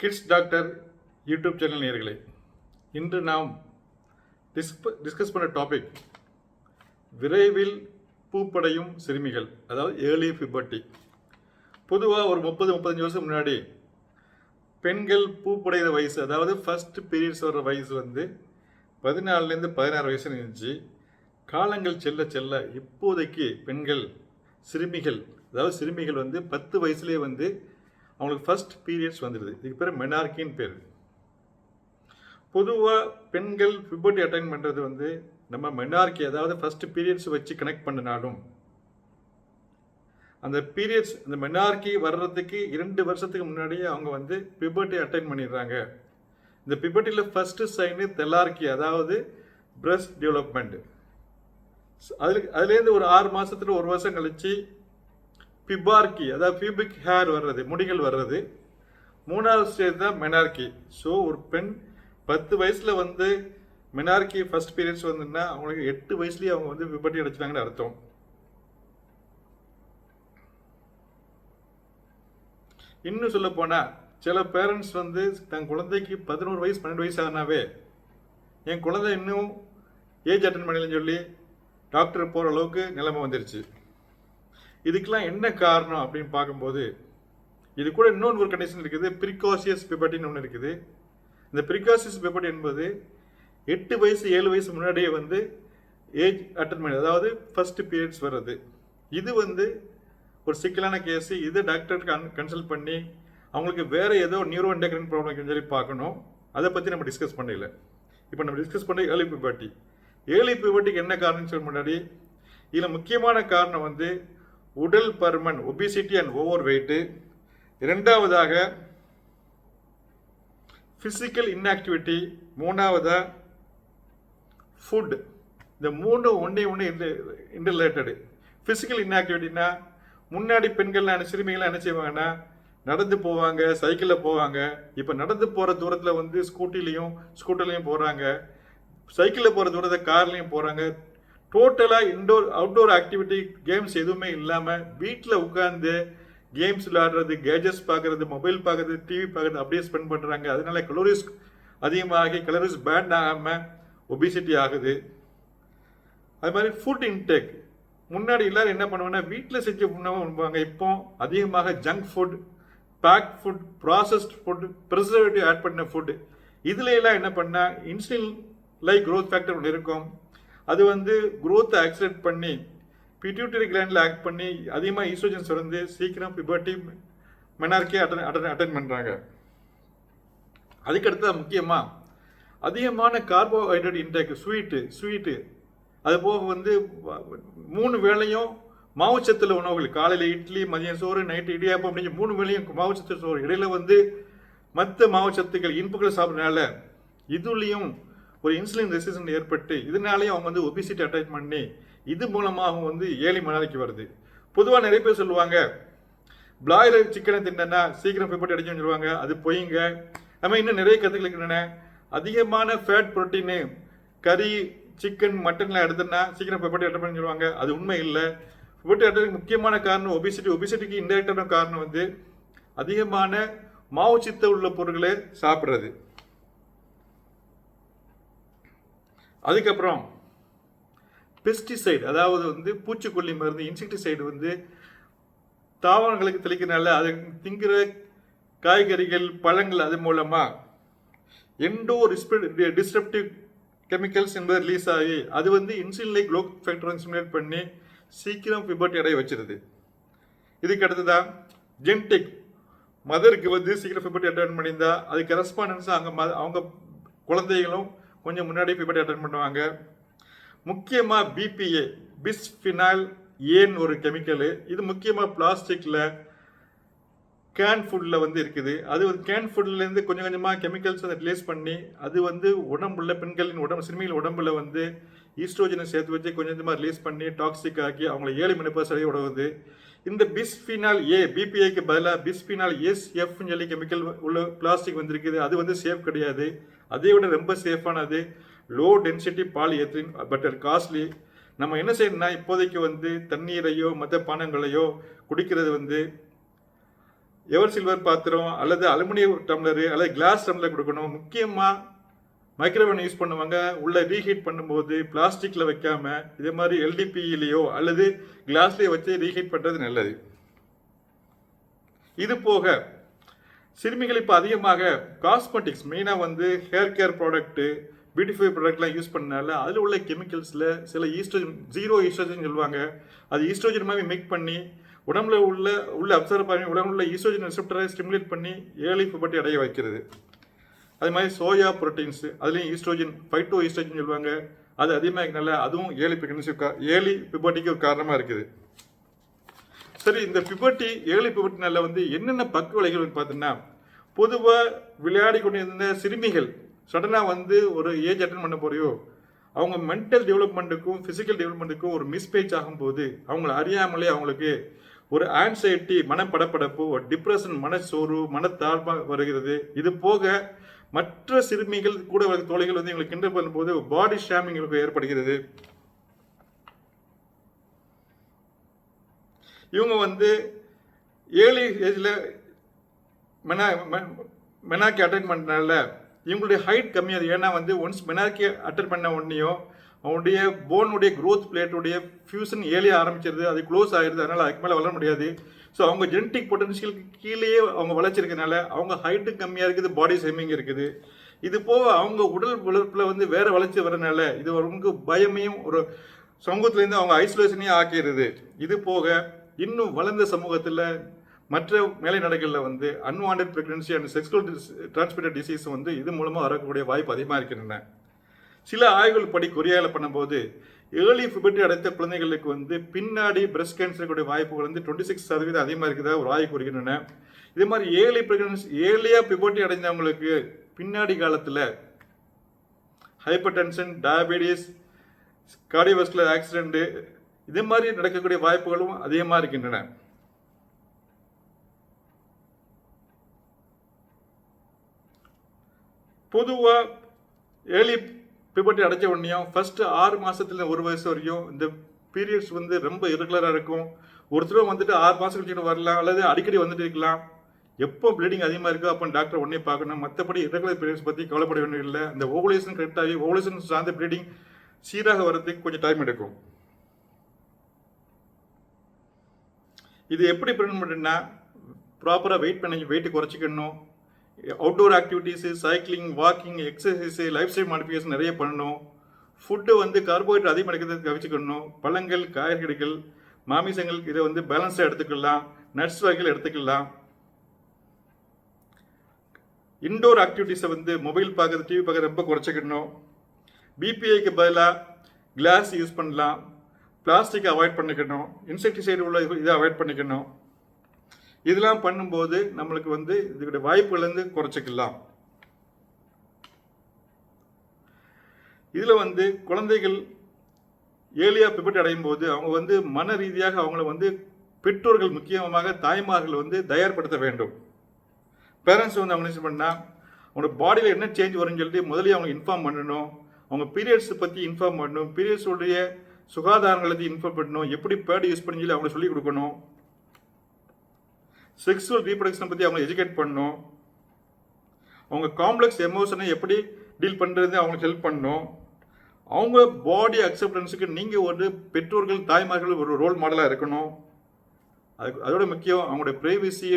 Kids doctor YouTube channel நேர்களே இன்று நாம் டிஸ்ப டிஸ்கஸ் பண்ண டாபிக் விரைவில் பூப்படையும் சிறுமிகள் அதாவது ஏர்லி பிபர்ட்டி. பொதுவாக ஒரு முப்பது முப்பத்தஞ்சு வருஷம் முன்னாடி பெண்கள் பூப்படைகிற வயசு அதாவது ஃபர்ஸ்ட் பீரியட்ஸ் வர்ற வயசு வந்து பதினாலுலேருந்து பதினாறு வயசு இருந்துச்சு. காலங்கள் செல்ல செல்ல இப்போதைக்கு பெண்கள் சிறுமிகள் அதாவது சிறுமிகள் வந்து பத்து வயசுலேயே வந்து அவங்களுக்கு ஃபர்ஸ்ட் பீரியட்ஸ் வந்துடுது இதுக்கு பேர் மெனார்கின்னு பேர் பொதுவாக பெண்கள் பிபர்ட்டி அட்டைன் பண்ணுறது வந்து நம்ம மெனார்கி அதாவது ஃபர்ஸ்ட் பீரியட்ஸ் வச்சு கனெக்ட் பண்ணினாலும் அந்த பீரியட்ஸ் அந்த மெனார்கி வர்றதுக்கு இரண்டு வருஷத்துக்கு முன்னாடியே அவங்க வந்து பிபர்ட்டி அட்டைன் பண்ணிடுறாங்க. இந்த பிபர்ட்டியில் ஃபஸ்ட்டு சைனு தெல்லார்கி அதாவது பிரஸ்ட் டெவலப்மெண்ட் அதில் அதுலேருந்து ஒரு ஆறு மாதத்தில் ஒரு வருஷம் கழித்து பிபார்கி அதாவது பியூபிக் ஹேர் வர்றது முடிகள் வர்றது. மூணாவது ஸ்டேஜ் தான் மெனார்கி ஸோ ஒரு பெண் பத்து வயசில் வந்து மெனார்கி ஃபர்ஸ்ட் பீரியட்ஸ் வந்துன்னா அவங்களுக்கு எட்டு வயசுலேயே அவங்க வந்து விபட்டி அடைச்சிட்டாங்கன்னு அர்த்தம். இன்னும் சொல்ல போனால் சில பேரண்ட்ஸ் வந்து தன் குழந்தைக்கு பதினோரு வயசு பன்னெண்டு வயசு ஆனாவே என் குழந்தை இன்னும் ஏஜ் அட்டன் பண்ணலன்னு சொல்லி டாக்டர் போகிற அளவுக்கு நிலைமை வந்துருச்சு. இதுக்கெல்லாம் என்ன காரணம் அப்படின்னு பார்க்கும்போது இது கூட இன்னொன்று ஒரு கண்டிஷன் இருக்குது பிரிகாசியஸ் பிபட்டின்னு ஒன்று இருக்குது. இந்த பிரிகாசியஸ் பிபட் என்பது எட்டு வயசு ஏழு வயசு முன்னாடியே வந்து ஏஜ் அட்டன் பண்ணி அதாவது ஃபர்ஸ்ட் பீரியட்ஸ் வர்றது. இது வந்து ஒரு சிக்கலான கேஸ் இது டாக்டருக்கு கன் கன்சல்ட் பண்ணி அவங்களுக்கு வேறு ஏதோ நியூரோ இண்டக்ரின் ப்ராப்ளம் சொல்லி பார்க்கணும். அதை பற்றி நம்ம டிஸ்கஸ் பண்ணல. இப்போ நம்ம டிஸ்கஸ் பண்ண ஏர்லி பிபாட்டி ஏர்லி பிபாட்டிக்கு என்ன காரணம்னு சொல்ல முன்னாடி இதில் முக்கியமான காரணம் வந்து உடல் பருமன் ஒபிசிட்டி அண்ட் ஓவர் வெயிட்டு இரண்டாவதாக ஃபிசிக்கல் இன்ஆக்டிவிட்டி மூணாவதாக ஃபுட் இந்த மூணு ஒன்றே ஒன்று இன்டர் ரிலேட்டடு ஃபிசிக்கல் இன்ஆக்டிவிட்டினா முன்னாடி பெண்கள்லாம் என்ன சிறுமிகள்லாம் என்ன செய்வாங்கன்னா நடந்து போவாங்க சைக்கிளில் போவாங்க. இப்போ நடந்து போகிற தூரத்தில் வந்து ஸ்கூட்டிலையும் ஸ்கூட்டர்லையும் போகிறாங்க சைக்கிளில் போகிற தூரத்தை கார்லேயும் போகிறாங்க டோட்டலாக இன்டோர் அவுட்டோர் ஆக்டிவிட்டி கேம்ஸ் எதுவுமே இல்லாமல் வீட்டில் உட்காந்து கேம்ஸ் விளையாடுறது கேஜெட்ஸ் பார்க்குறது மொபைல் பார்க்குறது டிவி பார்க்குறது அப்படியே ஸ்பெண்ட் பண்ணுறாங்க அதனால கலோரிஸ் அதிகமாகி கலோரிஸ் பேண்ட் ஆகாமல் ஒபிசிட்டி ஆகுது. அது மாதிரி ஃபுட் இன்டேக் முன்னாடி எல்லாரும் என்ன பண்ணுவாங்கன்னா வீட்டில் செஞ்ச உணவு உண்பாங்க இப்போ அதிகமாக junk food pack food processed food preservative add பண்ண ஃபுட் இதுல எல்லாம் என்ன பண்ணால் இன்சுலின் லைக் க்ரோத் ஃபேக்டர் ஒன்று இருக்கும். அது வந்து குரோத்தை ஆக்சிலேட் பண்ணி பிட்யூட்டரி கிளாண்டில் ஆக்ட் பண்ணி அதிகமாக ஈஸ்ட்ரோஜன் சுரந்து சீக்கிரம் puberty menarche attain attain attain பண்ணுறாங்க அதுக்கடுத்தது முக்கியமாக அதிகமான கார்போஹைட்ரேட் இன்டேக் ஸ்வீட்டு ஸ்வீட்டு அது போக வந்து மூணு வேளையும் மாவுச்சத்தில் உணவுகள் காலையில் இட்லி மதியம் சோறு நைட்டு இடியாப்பம் அப்படின்னு மூணு வேளையும் மாவுச்சத்து சோறு. இடையில வந்து மற்ற மாவுச்சத்துக்கள் இனிப்புகளை சாப்பிட்றதுனால இதுலேயும் ஒரு இன்சுலின் ரெசிஸ்டன்ட் ஏற்பட்டு இதனாலேயே அவங்க வந்து ஒபிசிட்டி அட்டாக் பண்ணி இது மூலமாக அவங்க வந்து ஏழை மனநிலைக்கு வருது. பொதுவாக நிறைய பேர் சொல்லுவாங்க பிளாய்லர் சிக்கனை தின்னா சீக்கிரம் பிப்பட்டு அடிச்சுன்னு சொல்லுவாங்க. அது பொய்ங்க. நம்ம இன்னும் நிறைய கருத்துக்கள் இருக்கின்றன. அதிகமான ஃபேட் புரோட்டீனு கறி சிக்கன் மட்டன்லாம் எடுத்தோன்னா சீக்கிரம் பிப்பட்டு அட்டன் சொல்லுவாங்க. அது உண்மை இல்லை. பிப்பட்டு அட்டை முக்கியமான காரணம் ஒபிசிட்டி ஒபிசிட்டிக்கு இன்டெரக்டான காரணம் வந்து அதிகமான மாவுச்சித்த உள்ள பொருட்களை சாப்பிட்றது. அதுக்கப்புறம் பெஸ்டிசைடு அதாவது வந்து பூச்சிக்கொல்லி மருந்து இன்செக்டிசைடு வந்து தாவரங்களுக்கு தெளிக்கிறனால அது திங்கிற காய்கறிகள் பழங்கள் அது மூலமாக எண்டோ டிஸ்டப்டிவ் கெமிக்கல்ஸ் என்பது ரிலீஸ் ஆகி அது வந்து இன்சுலினை க்ளோக் ஃபேக்டர் ஸ்டிமுலேட் பண்ணி சீக்கிரம் பிபர்ட்டி அடைய வச்சிருது. இதுக்கு தான் ஜென்டிக் மதருக்கு வந்து சீக்கிரம் பிபர்ட்டி அட்டன் பண்ணியிருந்தா அது கரஸ்பாண்டன்ஸாக அங்கே ம அவங்க குழந்தைகளும் கொஞ்சம் முன்னாடி பிபடி அட்டன் பண்ணுவாங்க. முக்கியமாக பிபிஏ பிஸ்ஃபினால் ஏன்னு ஒரு கெமிக்கலு இது முக்கியமாக பிளாஸ்டிக்கில் கேன் ஃபுட்டில் வந்து இருக்குது. அது வந்து கேன் ஃபுட்லேருந்து கொஞ்சம் கொஞ்சமாக கெமிக்கல்ஸ் அதை ரிலீஸ் பண்ணி அது வந்து உடம்புள்ள பெண்களின் உடம்பு சிறுமிகள் உடம்புல வந்து ஈஸ்ட்ரோஜனை சேர்த்து வச்சு கொஞ்சம் கொஞ்சமாக ரிலீஸ் பண்ணி டாக்ஸிக் ஆக்கி அவங்களை ஏழு மணிப்பா சரி உடவுது இந்த பிஸ்ஃபினால் ஏ பிபிஐக்கு பதிலாக பிஸ்ஃபினால் எஸ் எஃப்னு சொல்லி கெமிக்கல் உள்ள பிளாஸ்டிக் வந்திருக்குது. அது வந்து சேஃப் கிடையாது. அதை விட ரொம்ப சேஃபானது low density polyethylene but costly நம்ம என்ன செய்யணும்னா இப்போதைக்கு வந்து தண்ணீரையோ மற்ற பானங்களையோ குடிக்கிறது வந்து எவர் சில்வர் பாத்திரம் அல்லது அலுமினிய டம்ளரு அல்லது கிளாஸ் டம்ளர் கொடுக்கணும். முக்கியமாக மைக்ரோவேவ் யூஸ் பண்ணுவாங்க. உள்ள ரீஹீட் பண்ணும்போது பிளாஸ்டிக்கில் வைக்காம இதே மாதிரி எல்டிபியிலையோ அல்லது கிளாஸ்லேயோ வச்சு ரீஹீட் பண்ணுறது நல்லது. இது போக சிறுமிகள் இப்போ அதிகமாக காஸ்மெட்டிக்ஸ் மெயினாக வந்து ஹேர் கேர் ப்ராடக்ட்டு பியூட்டிஃபை ப்ராடக்ட்லாம் யூஸ் பண்ணனால அதில் உள்ள கெமிக்கல்ஸில் சில ஈஸ்ட்ரோஜன் ஜீரோ ஈஸ்ட்ரோஜன் சொல்லுவாங்க. அது ஈஸ்ட்ரோஜன் மாதிரி மேக் பண்ணி உடம்புல உள்ள உள்ள அப்சர்வ் பண்ணி உடம்புல உள்ள ஈஸ்ட்ரோஜன் ரிசெப்டரை ஸ்டிமுலேட் பண்ணி ஏழை பட்டி அடைய வைக்கிறது. அது மாதிரி சோயா ப்ரோட்டீன்ஸு அதுலேயும் ஈஸ்ட்ரோஜன் ஃபைட்டோ ஈஸ்ட்ரோஜன் சொல்லுவாங்க. அது அதிகமாக இருக்கனால அதுவும் ஏழை பிரெக்னன்சி ஏழி பிபட்டிக்கு ஒரு காரணமாக இருக்குது. சரி இந்த பிபட்டி ஏழை பிபட்டினால வந்து என்னென்ன பக்கு விளைவுகள் பார்த்தீங்கன்னா பொதுவாக விளையாடி கொண்டிருந்த சிறுமிகள் சடனாக வந்து ஒரு ஏஜ் அட்டன் பண்ண போறியோ அவங்க மென்டல் டெவலப்மெண்ட்டுக்கும் ஃபிசிக்கல் டெவலப்மெண்ட்டுக்கும் ஒரு மிஸ்பேச் ஆகும்போது அவங்கள அறியாமலே அவங்களுக்கு ஒரு ஆன்சைட்டி மனப்படப்படப்பு ஒரு டிப்ரெஷன் மனச்சோர்வு மனத்தாழ்வாக வருகிறது. இது போக மற்ற சிறுமிகள் கூட வர தோழிகள் வந்து எங்களுக்கு கிண்டல் பண்ணும்போது பாடி ஷேமிங் எங்களுக்கு ஏற்படுகிறது. இவங்க வந்து ஏர்லி ஏஜில் மெனா மெனாக்கி அட்டன் பண்ணுறதுனால இவங்களுடைய ஹைட் கம்மியாது ஏன்னா வந்து ஒன்ஸ் மெனாக்கி அட்டன் பண்ண உடனேயும் அவனுடைய போனுடைய க்ரோத் பிளேட்டுடைய ஃபியூசன் ஏழிய ஆரம்பிச்சிருது. அது க்ளோஸ் ஆயிடுது அதனால் அதுக்கு மேலே வளர முடியாது. ஸோ அவங்க ஜெனட்டிக் பொட்டன்ஷியலுக்கு கீழேயே அவங்க வளர்ச்சிருக்கனால அவங்க ஹைட்டு கம்மியாக இருக்குது பாடி ஷேமிங் இருக்குது. இது போக அவங்க உடல் வளர்ப்பில் வந்து வேறு வளர்ச்சி வரனால இது அவங்களுக்கு பயமையும் ஒரு சமூகத்துலேருந்து அவங்க ஐசோலேஷனையும் ஆக்கிடுது இது போக இன்னும் வளர்ந்த சமூகத்தில் மற்ற மேலை நாடுகளில் வந்து unwanted pregnancy and sexual transmitted disease வந்து இது மூலமாக வரக்கூடிய வாய்ப்பு அதிகமாக இருக்கின்றன சில ஆய்வுகள் படி கொரியாவில் பண்ணும்போது ஏர்லி ஃபிபர்டி அடைத்த குழந்தைகளுக்கு வந்து பின்னாடி பிரஸ்ட் கேன்சருக்குடைய வாய்ப்புகள் வந்து டுவெண்ட்டி சிக்ஸ் சதவீதம் அதிகமாக இருக்கிறதா ஒரு ஆய்வு கூறுகின்றன. இதே மாதிரி ஏர்லி ப்ரெக்னன்சி ஏர்லியாக பிபட்டி அடைஞ்சவங்களுக்கு பின்னாடி காலத்தில் hypertension diabetes cardiovascular accident இதே மாதிரி நடக்கக்கூடிய வாய்ப்புகளும் அதிகமாக இருக்கின்றன. பொதுவாக ஏர்லி பிபட்டி அடைச்ச உடனேயும் ஃபஸ்ட்டு ஆறு மாதத்துல ஒரு வயசு வரையும் இந்த பீரியட்ஸ் வந்து ரொம்ப இரெகுலராக இருக்கும். ஒருத்தரும் வந்துட்டு ஆறு மாதம் கழிச்சு வரலாம் அல்லது அடிக்கடி வந்துட்டு இருக்கலாம். எப்போ ப்ளீடிங் அதிகமாக இருக்கோ அப்போ டாக்டர் உடனே பார்க்கணும். மற்றபடி இரெகுலர் பீரியட்ஸ் பற்றி கவலைப்பட வேண்டியதில்லை. அந்த ஓவலேஷன் கரெக்டாகி ஓவலேஷன் சார்ந்த ப்ளீடிங் சீராக வர்றதுக்கு கொஞ்சம் டைம் எடுக்கும். இது எப்படி ப்ரிவென்ட் பண்ணுறதுன்னா ப்ராப்பராக வெயிட் பண்ணி weight குறைச்சிக்கணும். Outdoor activities cycling walking exercise lifestyle modification நிறைய பண்ணணும். ஃபுட்டு வந்து கார்போஹைட்ரேட் அதிகமாக எடுக்கிறதுக்கு கவிச்சிக்கணும் பழங்கள் காய்கறிகள் மாமிசங்கள் இதை வந்து பேலன்ஸாக எடுத்துக்கலாம். நட்ஸ் வகைகள் எடுத்துக்கலாம். இன்டோர் ஆக்டிவிட்டீஸை வந்து மொபைல் பார்க்குறது டிவி பார்க்குறது ரொம்ப குறைச்சிக்கணும். பிபிஐக்கு பதிலாக கிளாஸ் யூஸ் பண்ணலாம். பிளாஸ்டிக் அவாய்ட் பண்ணிக்கணும் இன்செக்டிசைடு உள்ள இது- இதை அவாய்ட் பண்ணிக்கணும். இதெல்லாம் பண்ணும்போது நம்மளுக்கு வந்து இதுக்குடைய வாய்ப்புலேருந்து குறைச்சிக்கலாம். இதில் வந்து குழந்தைகள் ஏலியாக பிபட்டு அடையும் போது அவங்க வந்து மன ரீதியாக அவங்கள வந்து பெற்றோர்கள் முக்கியமாக தாய்மார்கள் வந்து தயார்படுத்த வேண்டும். பேரண்ட்ஸ் வந்து அவங்க என்ன பண்ணால் அவங்களோட பாடியில் என்ன சேஞ்ச் வரும்னு சொல்லிட்டு முதல்ல அவங்க இன்ஃபார்ம் பண்ணணும். அவங்க பீரியட்ஸ் பற்றி இன்ஃபார்ம் பண்ணணும். பீரியட்ஸோடைய சுகாதாரங்களை இன்ஃபார்ம் பண்ணணும். எப்படி பேட் யூஸ் பண்ணி சொல்லி அவங்களுக்கு சொல்லிக் கொடுக்கணும். செக்ஸுவல் ரீப்ரொடக்ஷன் பற்றி அவங்க எஜுகேட் பண்ணணும். அவங்க காம்ப்ளெக்ஸ் எமோஷனை எப்படி டீல் பண்ணுறது அவங்களுக்கு ஹெல்ப் பண்ணணும். அவங்க பாடி அக்செப்டன்ஸுக்கு நீங்கள் ஒரு பெற்றோர்கள் தாய்மார்கள் ஒரு ரோல் மாடலாக இருக்கணும். அது அதோட முக்கியம் அவங்களோட ப்ரைவசி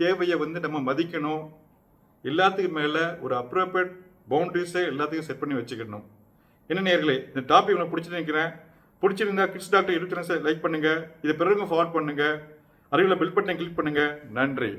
தேவையை வந்து நம்ம மதிக்கணும். எல்லாத்துக்கும் மேலே ஒரு அப்ரோப்ரியேட் பவுண்டரிஸை எல்லாத்துக்கும் செட் பண்ணி வச்சுக்கணும். என்ன நேர்களே இந்த டாபிக் உங்களுக்கு பிடிச்சிட்டு நினைக்கிறேன். பிடிச்சிருந்தா கிட்ஸ் டாக்டர் யூடியூப் லைக் பண்ணுங்கள் இதை பிறகு ஃபார்வர்ட் பண்ணுங்கள் அறிவில் பில் பட்டனை கிளிக் பண்ணுங்கள் நன்றி.